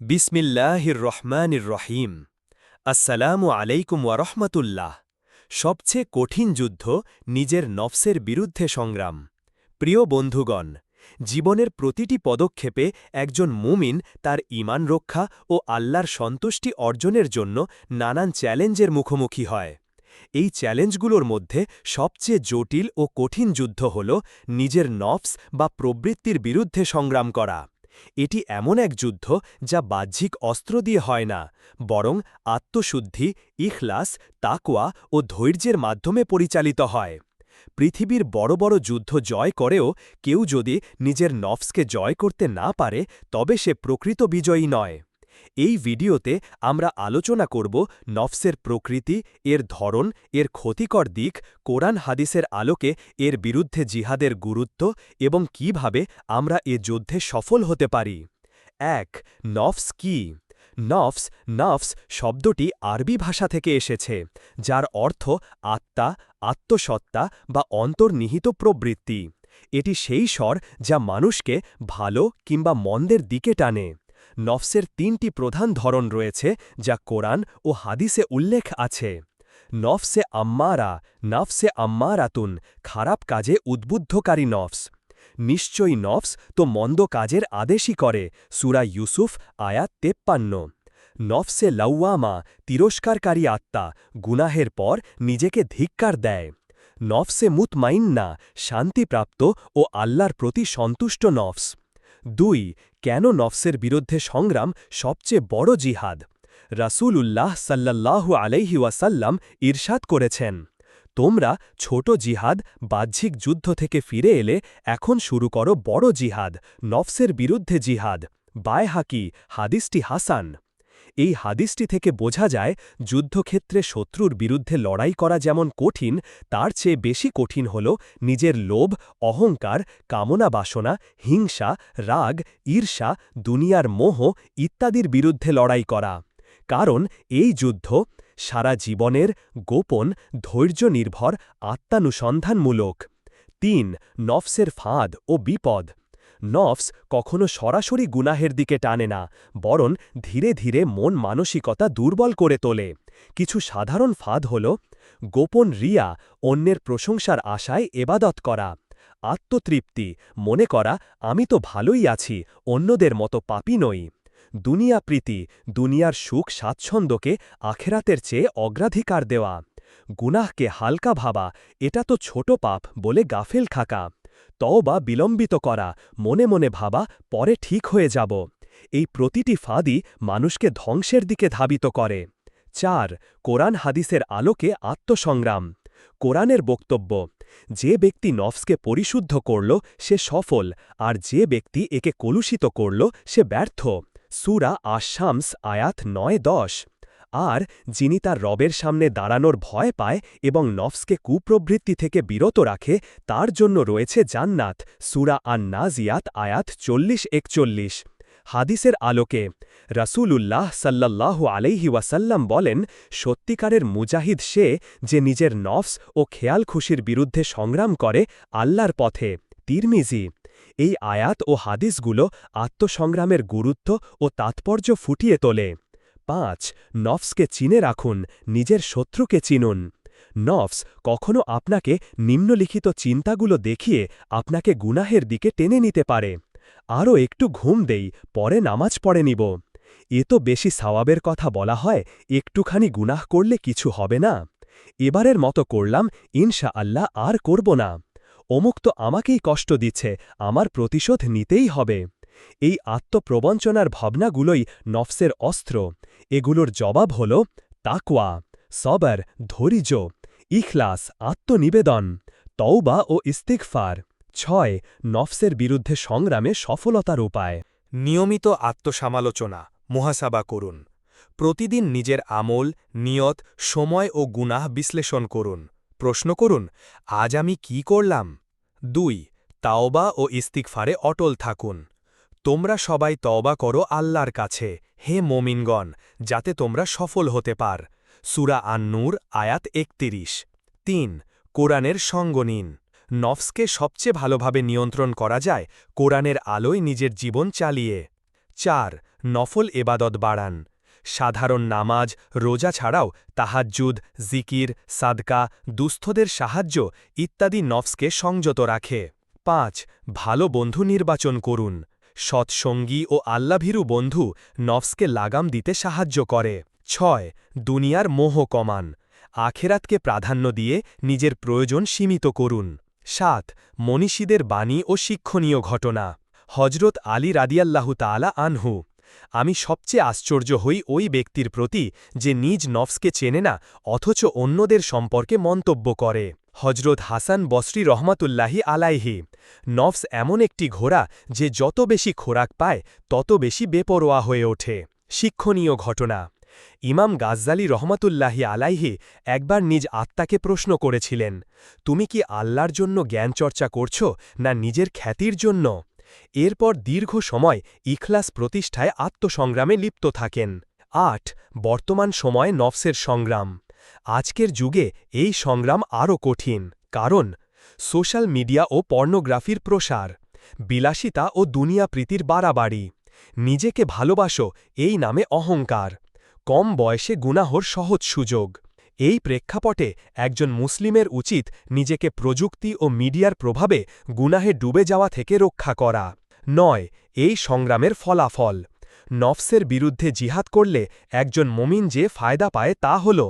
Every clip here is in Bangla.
বিসমিল্লাহির রহমানির রহিম। আসসালামু আলাইকুম ওয়ারহমতুল্লাহ সবচেয়ে কঠিন যুদ্ধ নিজের নফসের বিরুদ্ধে সংগ্রাম। প্রিয় বন্ধুগণ, জীবনের প্রতিটি পদক্ষেপে একজন মুমিন তার ঈমান রক্ষা ও আল্লাহর সন্তুষ্টি অর্জনের জন্য নানান চ্যালেঞ্জের মুখোমুখি হয়। এই চ্যালেঞ্জগুলোর মধ্যে সবচেয়ে জটিল ও কঠিন যুদ্ধ হল নিজের নফস বা প্রবৃত্তির বিরুদ্ধে সংগ্রাম করা। এটি এমন এক যুদ্ধ যা বাহ্যিক অস্ত্র দিয়ে হয় না, বরং আত্মশুদ্ধি, ইখলাস, তাকওয়া ও ধৈর্যের মাধ্যমে পরিচালিত হয়। পৃথিবীর বড় বড় যুদ্ধ জয় করেও কেউ যদি নিজের নফসকে জয় করতে না পারে, তবে সে প্রকৃত বিজয়ী নয়। এই ভিডিওতে আমরা আলোচনা করব নফসের প্রকৃতি, এর ধরন, এর ক্ষতিকর দিক, কোরআন হাদিসের আলোকে এর বিরুদ্ধে জিহাদের গুরুত্ব এবং কীভাবে আমরা এ যুদ্ধে সফল হতে পারি। এক, নফস কি? নফস নফস শব্দটি আরবি ভাষা থেকে এসেছে, যার অর্থ আত্মা আত্মসত্তা বা অন্তর্নিহিত প্রবৃত্তি। এটি সেই স্বর যা মানুষকে ভালো কিংবা মন্দের দিকে টানে। নফসের তিনটি প্রধান ধরন রয়েছে, যা কোরআন ও হাদিসে উল্লেখ আছে। নফসে আম্মারা, নফসে আম্মারাতুন, খারাপ কাজে উদ্বুদ্ধকারী নফস। নিশ্চয়ই নফস তো মন্দ কাজের আদেশই করে, সুরা ইউসুফ, আয়াত তেপ্পান্ন। নফসে লাউয়ামা তিরস্কারকারী আত্মা, গুনাহের পর নিজেকে ধিক্কার দেয়। নফসে মুতমাইন্না, শান্তিপ্রাপ্ত ও আল্লাহর প্রতি সন্তুষ্ট নফস। দুই, কেন নফসের বিরুদ্ধে সংগ্রাম সবচেয়ে বড় জিহাদ? রাসুল উল্লাহ সাল্লাল্লাহু আলাইহি ওয়াসাল্লাম ঈর্ষাদ করেছেন, তোমরা ছোট জিহাদ, বাহ্যিক যুদ্ধ থেকে ফিরে এলে এখন শুরু করো বড় জিহাদ, নফসের বিরুদ্ধে জিহাদ। বায় হাকি হাদিসটি হাসান। এই হাদিসটি থেকে বোঝা যায়, যুদ্ধক্ষেত্রে শত্রুর বিরুদ্ধে লড়াই করা যেমন কঠিন, তার চেয়ে বেশি কঠিন হল নিজের লোভ, অহংকার, কামনা বাসনা, হিংসা, রাগ, ঈর্ষা, দুনিয়ার মোহ ইত্যাদির বিরুদ্ধে লড়াই করা। কারণ এই যুদ্ধ সারা জীবনের গোপন ধৈর্য নির্ভর আত্মানুসন্ধানমূলক। তিন, নফসের ফাঁদ ও বিপদ। নফস কখনো সরাসরি গুনাহের দিকে টানে না, বরং ধীরে ধীরে মন মানসিকতা দুর্বল করে তোলে। কিছু সাধারণ ফাঁদ হল গোপন রিয়া অন্যের প্রশংসার আশায় এবাদত করা, আত্মতৃপ্তি, মনে করা, আমি তো ভালোই আছি, অন্যদের মতো পাপি নই। দুনিয়া প্রীতি, দুনিয়ার সুখ স্বাচ্ছন্দ্যকে আখেরাতের চেয়ে অগ্রাধিকার দেওয়া। গুনাহকে হালকা ভাবা, এটা তো ছোট পাপ বলে গাফেল থাকা। তওবা বিলম্বিত করা, মনে মনে ভাবা, পরে ঠিক হয়ে যাব। এই প্রতিটি ফাঁদি মানুষকে ধ্বংসের দিকে ধাবিত করে। চার, কোরআন হাদিসের আলোকে আত্মসংগ্রাম। কোরআনের বক্তব্য, যে ব্যক্তি নফসকে পরিশুদ্ধ করল, সে সফল, আর যে ব্যক্তি একে কলুষিত করল, সে ব্যর্থ। সুরা আশামস আয়াত নয়, দশ। আর যিনি তার রবের সামনে দাঁড়ানোর ভয় পায় এবং নফসকে কুপ্রবৃত্তি থেকে বিরত রাখে, তার জন্য রয়েছে জান্নাত। সুরা আন নাজিয়াত আয়াত চল্লিশ, একচল্লিশ। হাদিসের আলোকে রাসূলুল্লাহ সাল্লাল্লাহু আলাইহি ওয়াসাল্লাম বলেন, সত্যিকারের মুজাহিদ সে যে নিজের নফস ও খেয়াল খুশির বিরুদ্ধে সংগ্রাম করে আল্লাহর পথে। তিরমিজি, এই আয়াত ও হাদিসগুলো আত্মসংগ্রামের গুরুত্ব ও তাৎপর্য ফুটিয়ে তোলে। পাঁচ, নফসকে চিনে রাখুন, নিজের শত্রুকে চিনুন। নফস, কখনো আপনাকে নিম্নলিখিত চিন্তাগুলো দেখিয়ে আপনাকে গুনাহের দিকে টেনে নিতে পারে। আরও একটু ঘুম দেই, পরে নামাজ পড়ে নিব। এ তো বেশি সওয়াবের কথা বলা হয়, একটুখানি গুনাহ করলে কিছু হবে না। এবারের মতো করলাম ইনশা আল্লাহ আর করব না। অমুক তো আমাকেই কষ্ট দিচ্ছে, আমার প্রতিশোধ নিতেই হবে। এই আত্মপ্রবঞ্চনার ভাবনাগুলোই নফসের অস্ত্র। এগুলোর জবাব হল তাকওয়া, সবার, ধৈর্য, ইখলাস, আত্মনিবেদন, তওবা ও ইস্তিকফার ছয়, নফসের বিরুদ্ধে সংগ্রামে সফলতার উপায়। নিয়মিত আত্মসমালোচনা, মুহাসাবা করুন। প্রতিদিন নিজের আমল, নিয়ত, সময় ও গুনাহ বিশ্লেষণ করুন। প্রশ্ন করুন, আজ আমি কি করলাম? দুই, তাওবা ও ইস্তিকফারে অটল থাকুন। তোমরা সবাই তওবা করো আল্লাহর কাছে। হে মোমিনগণ, যাতে তোমরা সফল হতে পার। সুরা আন্নুর, আয়াত একতিরিশ। তিন, কোরআনের সঙ্গ নিন। নফসকে সবচেয়ে ভালোভাবে নিয়ন্ত্রণ করা যায় কোরআনের আলোয় নিজের জীবন চালিয়ে। চার, নফল এবাদত বাড়ান। সাধারণ নামাজ, রোজা ছাড়াও তাহাজ্জুদ, জিকির, সাদকা, দুস্থদের সাহায্য ইত্যাদি নফসকে সংযত রাখে। পাঁচ, ভালো বন্ধু নির্বাচন করুন। সৎসঙ্গী ও আল্লাভীরু বন্ধু নফসকে লাগাম দিতে সাহায্য করে। ছয়, দুনিয়ার মোহ কমান। আখেরাতকে প্রাধান্য দিয়ে নিজের প্রয়োজন সীমিত করুন। সাত, মনীষীদের বাণী ও শিক্ষণীয় ঘটনা। হজরত আলী রাদিয়াল্লাহু তালা আনহু। আমি সবচেয়ে আশ্চর্য হই ওই ব্যক্তির প্রতি যে নিজ নফসকে চেনে না, অথচ অন্যদের সম্পর্কে মন্তব্য করে। হজরত হাসান বসরি রহমাতুল্লাহি আলাইহি। নফস এমন একটি ঘোড়া যে যত বেশি খোরাক পায়, তত বেশি বেপরোয়া হয়ে ওঠে। শিক্ষণীয় ঘটনা। ইমাম গাজ্জালি রহমাতুল্লাহি আলাইহি একবার নিজ আত্মাকে প্রশ্ন করেছিলেন, তুমি কি আল্লাহর জন্য জ্ঞানচর্চা করছ না নিজের খ্যাতির জন্য? এরপর দীর্ঘ সময় ইখলাস প্রতিষ্ঠায় আত্মসংগ্রামে লিপ্ত থাকেন। আট, বর্তমান সময়ে নফসের সংগ্রাম। আজকের যুগে এই সংগ্রাম আরও কঠিন, কারণ সোশ্যাল মিডিয়া ও পর্নোগ্রাফির প্রসার, বিলাসিতা ও দুনিয়া প্রীতির বাড়াবাড়ি, নিজেকে ভালোবাসো এই নামে অহংকার, কম বয়সে গুনাহর সহজ সুযোগ। এই প্রেক্ষাপটে একজন মুসলিমের উচিত নিজেকে প্রযুক্তি ও মিডিয়ার প্রভাবে গুনাহে ডুবে যাওয়া থেকে রক্ষা করা। নয়, এই সংগ্রামের ফলাফল। নফসের বিরুদ্ধে জিহাদ করলে একজন মমিন যে ফায়দা পায় তা হল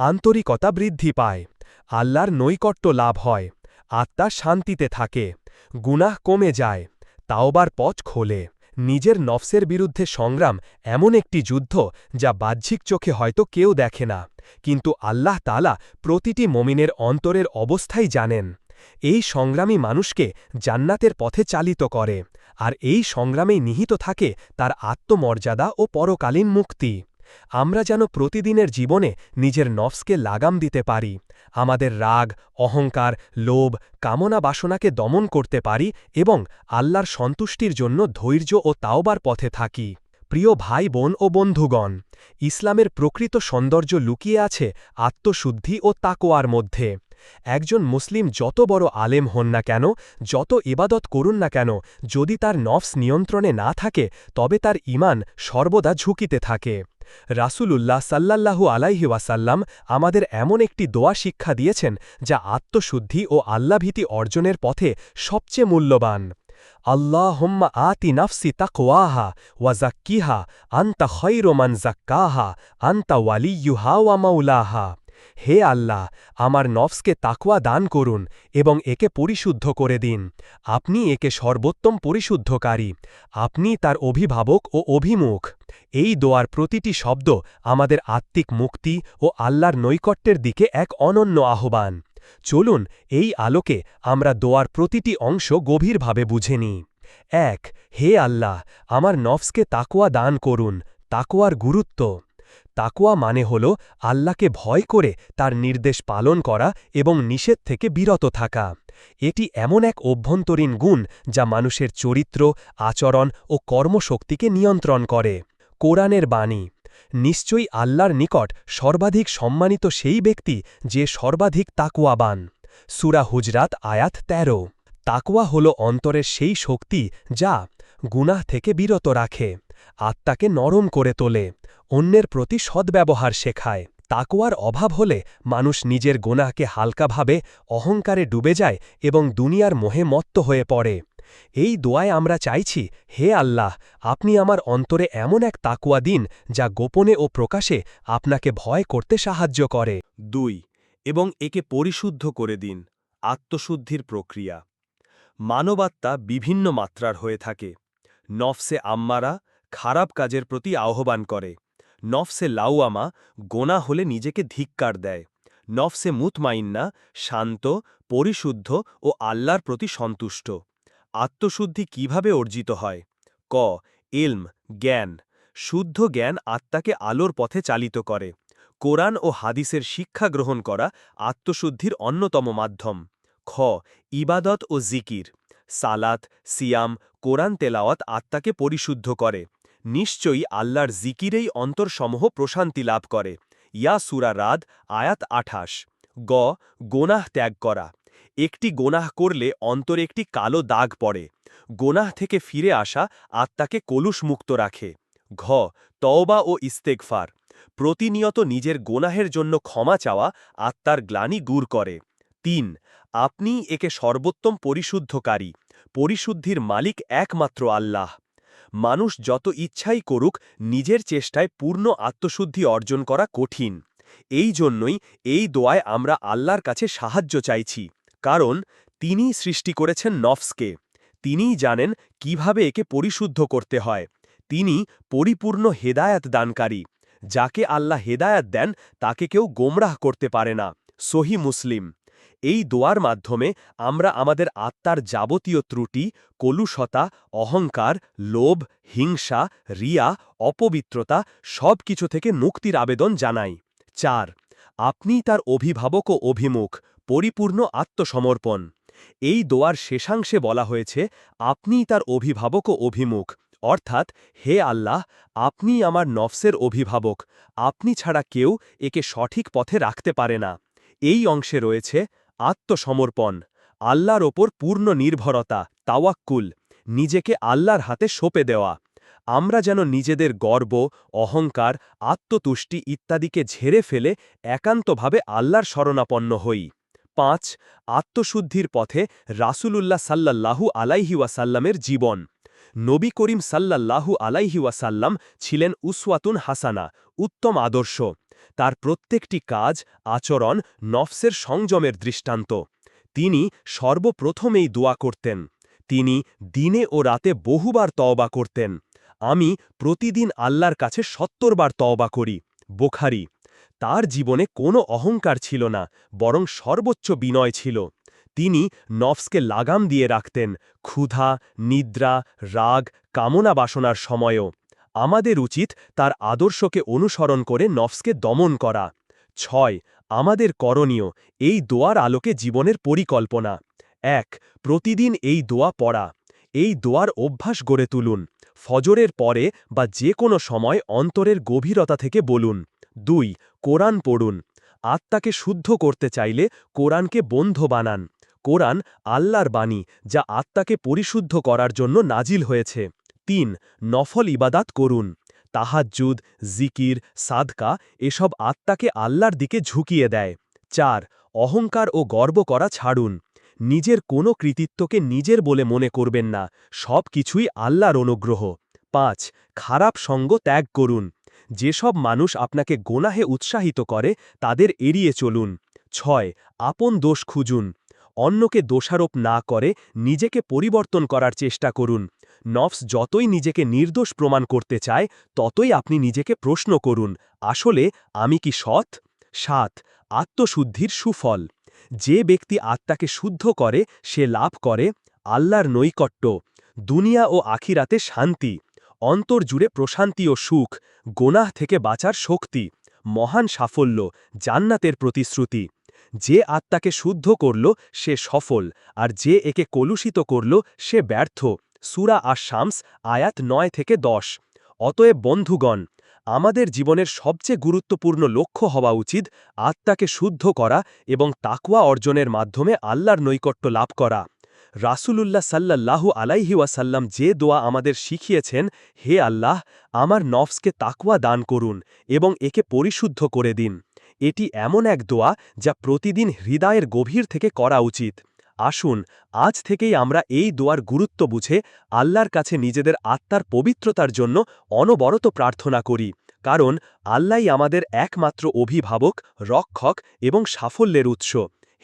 আন্তরিকতা বৃদ্ধি পায়, আল্লাহর নৈকট্য লাভ হয়, আত্মা শান্তিতে থাকে, গুনাহ কমে যায়, তাওবার পথ খোলে। নিজের নফসের বিরুদ্ধে সংগ্রাম এমন একটি যুদ্ধ যা বাহ্যিক চোখে হয়তো কেউ দেখে না, কিন্তু আল্লাহ তালা প্রতিটি মমিনের অন্তরের অবস্থাই জানেন। এই সংগ্রামী মানুষকে জান্নাতের পথে চালিত করে। আর এই সংগ্রামেই নিহিত থাকে তার আত্মমর্যাদা ও পরকালীন মুক্তি। আমরা যেন প্রতিদিনের জীবনে নিজের নফসকে লাগাম দিতে পারি, আমাদের রাগ, অহংকার, লোভ, কামনা বাসনাকে দমন করতে পারি এবং আল্লাহর সন্তুষ্টির জন্য ধৈর্য ও তাওবার পথে থাকি। প্রিয় ভাই, বোন ও বন্ধুগণ, ইসলামের প্রকৃত সৌন্দর্য লুকিয়ে আছে আত্মশুদ্ধি ও তাকোয়ার মধ্যে। একজন মুসলিম যত বড় আলেম হন না কেন, যত ইবাদত করুন না কেন, যদি তার নফস নিয়ন্ত্রণে না থাকে, তবে তার ইমান সর্বদা ঝুঁকিতে থাকে। রাসূলুল্লাহ সাল্লাল্লাহু আলাইহি ওয়াসাল্লাম আমাদের এমন একটি দোয়া শিক্ষা দিয়েছেন, যা আত্মশুদ্ধি ও আল্লাভীতি অর্জনের পথে সবচেয়ে মূল্যবান। আল্লাহ আল্লাহম্মা আতি নাফসি তাকওয়াহা ওয়াজাক্কিহা আন্তা খৈরোমান জাক্কাহা আন্তা ওয়ালিয়ুহা ওয়া মাউলাহা হে আল্লাহ, আমার নফসকে তাকওয়া দান করুন এবং একে পরিশুদ্ধ করে দিন। আপনি একে সর্বোত্তম পরিশুদ্ধকারী। আপনি তার অভিভাবক ও অভিমুখ। এই দোয়ার প্রতিটি শব্দ আমাদের আত্মিক মুক্তি ও আল্লাহর নৈকট্যের দিকে এক অনন্য আহ্বান। চলুন এই আলোকে আমরা দোয়ার প্রতিটি অংশ গভীরভাবে বুঝে নিই। এক, হে আল্লাহ, আমার নফসকে তাকোয়া দান করুন। তাকোয়ার গুরুত্ব। তাকোয়া মানে হল আল্লাহকে ভয় করে তার নির্দেশ পালন করা এবং নিষেধ থেকে বিরত থাকা। এটি এমন এক অভ্যন্তরীণ গুণ যা মানুষের চরিত্র, আচরণ ও কর্মশক্তিকে নিয়ন্ত্রণ করে। কোরআনের বাণী, নিশ্চয়ই আল্লাহর নিকট সর্বাধিক সম্মানিত সেই ব্যক্তি যে সর্বাধিক তাকুয়াবান সুরা হুজরাত আয়াত ১৩ তাকুয়া হল অন্তরের সেই শক্তি যা গুনাহ থেকে বিরত রাখে। আত্মাকে নরম করে তোলে, অন্যের প্রতি সদ্ব্যবহার শেখায়। তাকোয়ার অভাব হলে মানুষ নিজের গোনাহকে হালকাভাবে অহংকারে ডুবে যায় এবং দুনিয়ার মোহে মত্ত হয়ে পড়ে। এই দোয়ায় আমরা চাইছি, হে আল্লাহ, আপনি আমার অন্তরে এমন এক তাকুয়া দিন যা গোপনে ও প্রকাশে আপনাকে ভয় করতে সাহায্য করে। দুই, এবং একে পরিশুদ্ধ করে দিন, আত্মশুদ্ধির প্রক্রিয়া। মানবাত্মা বিভিন্ন মাত্রার হয়ে থাকে। নফসে আম্মারা খারাপ কাজের প্রতি আহ্বান করে। নফসে লাউয়ামা গোনা হলে নিজেকে ধিক্কার দেয়। নফসে মুতমাইন্না শান্ত, পরিশুদ্ধ ও আল্লাহর প্রতি সন্তুষ্ট। আত্মশুদ্ধি কীভাবে অর্জিত হয়? ক. এলম জ্ঞান। শুদ্ধ জ্ঞান আত্মাকে আলোর পথে চালিত করে। কোরআন ও হাদিসের শিক্ষা গ্রহণ করা আত্মশুদ্ধির অন্যতম মাধ্যম। খ. ইবাদত ও জিকির। সালাত, সিয়াম, কোরআন তেলাওয়াত আত্মাকে পরিশুদ্ধ করে। নিশ্চয়ই আল্লাহর জিকিরেই অন্তরসমূহ প্রশান্তি লাভ করে। ইয়া সুরা রাদ, আয়াত আঠাশ। গ, গোনাহ ত্যাগ করা। একটি গোনাহ করলে অন্তরে একটি কালো দাগ পড়ে। গোনাহ থেকে ফিরে আসা আত্মাকে কলুষ মুক্ত রাখে। ঘ, তওবা ও ইস্তেকফার প্রতিনিয়ত নিজের গোনাহের জন্য ক্ষমা চাওয়া আত্মার গ্লানি দূর করে। তিন আপনি একে সর্বোত্তম পরিশুদ্ধকারী। পরিশুদ্ধির মালিক একমাত্র আল্লাহ। মানুষ যত ইচ্ছাই করুক, নিজের চেষ্টায় পূর্ণ আত্মশুদ্ধি অর্জন করা কঠিন। এই জন্যই এই দোয়ায় আমরা আল্লাহর কাছে সাহায্য চাইছি। কারণ তিনি সৃষ্টি করেছেন নফসকে। তিনিই জানেন কীভাবে একে পরিশুদ্ধ করতে হয়। তিনি পরিপূর্ণ হেদায়াত দানকারী। যাকে আল্লাহ হেদায়াত দেন, তাকে কেউ গোমরাহ করতে পারে না। সহি মুসলিম। এই দোয়ার মাধ্যমে আমরা আমাদের আত্মার যাবতীয় ত্রুটি, কলুষতা, অহংকার, লোভ, হিংসা, রিয়া, অপবিত্রতা সব কিছু থেকে মুক্তির আবেদন জানাই। চার, আপনি তার অভিভাবক ও অভিমুখ, পরিপূর্ণ আত্মসমর্পণ। এই দোয়ার শেষাংশে বলা হয়েছে আপনিই তার অভিভাবক ও অভিমুখ, অর্থাৎ, হে আল্লাহ, আপনি আমার নফসের অভিভাবক, আপনি ছাড়া কেউ একে সঠিক পথে রাখতে পারে না। এই অংশে রয়েছে আত্মসমর্পণ, আল্লাহর ওপর পূর্ণ নির্ভরতা, তাওয়াক্কুল, নিজেকে আল্লাহর হাতে সঁপে দেওয়া। আমরা যেন নিজেদের গর্ব, অহংকার, আত্মতুষ্টি ইত্যাদিকে ঝেড়ে ফেলে একান্তভাবে আল্লাহর শরণাপন্ন হই। পাঁচ, আত্মশুদ্ধির পথে রাসূলুল্লাহ সাল্লাল্লাহু আলাইহি ওয়াসাল্লামের জীবন। নবী করিম সাল্লাল্লাহু আলাইহি ওয়াসাল্লাম ছিলেন উসওয়াতুন হাসানা, উত্তম আদর্শ। তার প্রত্যেকটি কাজ, আচরণ নফসের সংযমের দৃষ্টান্ত। তিনি সর্বপ্রথমেই দোয়া করতেন। তিনি দিনে ও রাতে বহুবার তওবা করতেন। আমি প্রতিদিন আল্লাহর কাছে সত্তরবার তওবা করি। বোখারি, তার জীবনে কোনো অহংকার ছিল না, বরং সর্বোচ্চ বিনয় ছিল। তিনি নফসকে লাগাম দিয়ে রাখতেন, ক্ষুধা, নিদ্রা, রাগ, কামনা বাসনার সময়ও। আমাদের উচিত তার আদর্শকে অনুসরণ করে নফসকে দমন করা। ছয়, আমাদের করণীয়, এই দোয়ার আলোকে জীবনের পরিকল্পনা। এক, প্রতিদিন এই দোয়া পড়া। এই দোয়ার অভ্যাস গড়ে তুলুন। ফজরের পরে বা যে কোনো সময় অন্তরের গভীরতা থেকে বলুন। দুই, কোরআন পড়ুন। আত্মাকে শুদ্ধ করতে চাইলে কোরআনকে বন্ধ বানান। কোরআন আল্লাহর বাণী, যা আত্মাকে পরিশুদ্ধ করার জন্য নাজিল হয়েছে। তিন, নফল ইবাদাত করুন। তাহাজ্জুদ, জিকির, সাদকা এসব আত্মাকে আল্লাহর দিকে ঝুঁকিয়ে দেয়। চার, অহংকার ও গর্ব করা ছাড়ুন। নিজের কোনো কৃতিত্বকে নিজের বলে মনে করবেন না। সব কিছুই আল্লাহর অনুগ্রহ। পাঁচ, খারাপ সঙ্গ ত্যাগ করুন। যেসব মানুষ আপনাকে গোনাহে উৎসাহিত করে, তাদের এড়িয়ে চলুন। ছয়, আপন দোষ খুঁজুন। অন্যকে দোষারোপ না করে নিজেকে পরিবর্তন করার চেষ্টা করুন। নফস যতই নিজেকে নির্দোষ প্রমাণ করতে চায়, ততই আপনি নিজেকে প্রশ্ন করুন, আসলে আমি কি সৎ? সাত, আত্মশুদ্ধির সুফল। যে ব্যক্তি আত্মাকে শুদ্ধ করে, সে লাভ করে, আল্লাহর নৈকট্য। দুনিয়া ও আখিরাতে শান্তি। অন্তর জুড়ে প্রশান্তি ও সুখ। গোনাহ থেকে বাঁচার শক্তি। মহান সাফল্য, জান্নাতের প্রতিশ্রুতি। যে আত্মাকে শুদ্ধ করল, সে সফল। আর যে একে কলুষিত করল, সে ব্যর্থ। সুরা আর শামস আয়াত নয় থেকে দশ। অতএব বন্ধুগণ, আমাদের জীবনের সবচেয়ে গুরুত্বপূর্ণ লক্ষ্য হওয়া উচিত আত্মাকে শুদ্ধ করা এবং তাকুয়া অর্জনের মাধ্যমে আল্লাহর নৈকট্য লাভ করা। রাসূলুল্লাহ সাল্লাল্লাহু আলাইহি ওয়াসাল্লাম যে দোয়া আমাদের শিখিয়েছেন, হে আল্লাহ, আমার নফসকে তাকুয়া দান করুন এবং একে পরিশুদ্ধ করে দিন। এটি এমন এক দোয়া যা প্রতিদিন হৃদয়ের গভীর থেকে করা উচিত। আসুন, আজ থেকেই আমরা এই দোয়ার গুরুত্ব বুঝে আল্লাহর কাছে নিজেদের আত্মার পবিত্রতার জন্য অনবরত প্রার্থনা করি, কারণ আল্লাহই আমাদের একমাত্র অভিভাবক, রক্ষক এবং সাফল্যের উৎস।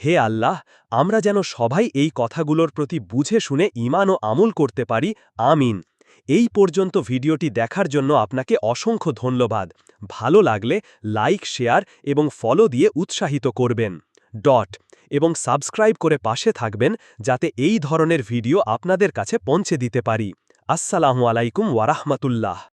হে আল্লাহ, আমরা যেন সবাই এই কথাগুলোর প্রতি বুঝে শুনে ইমান ও আমল করতে পারি, আমিন। এই পর্যন্ত ভিডিওটি দেখার জন্য আপনাকে অসংখ্য ধন্যবাদ। ভালো লাগলে লাইক, শেয়ার এবং ফলো দিয়ে উৎসাহিত করবেন। ডট এবং সাবস্ক্রাইব করে পাশে থাকবেন যাতে এই ধরনের ভিডিও আপনাদের কাছে পৌঁছে দিতে পারি। আসসালামু আলাইকুম ওয়ারাহমাতুল্লাহ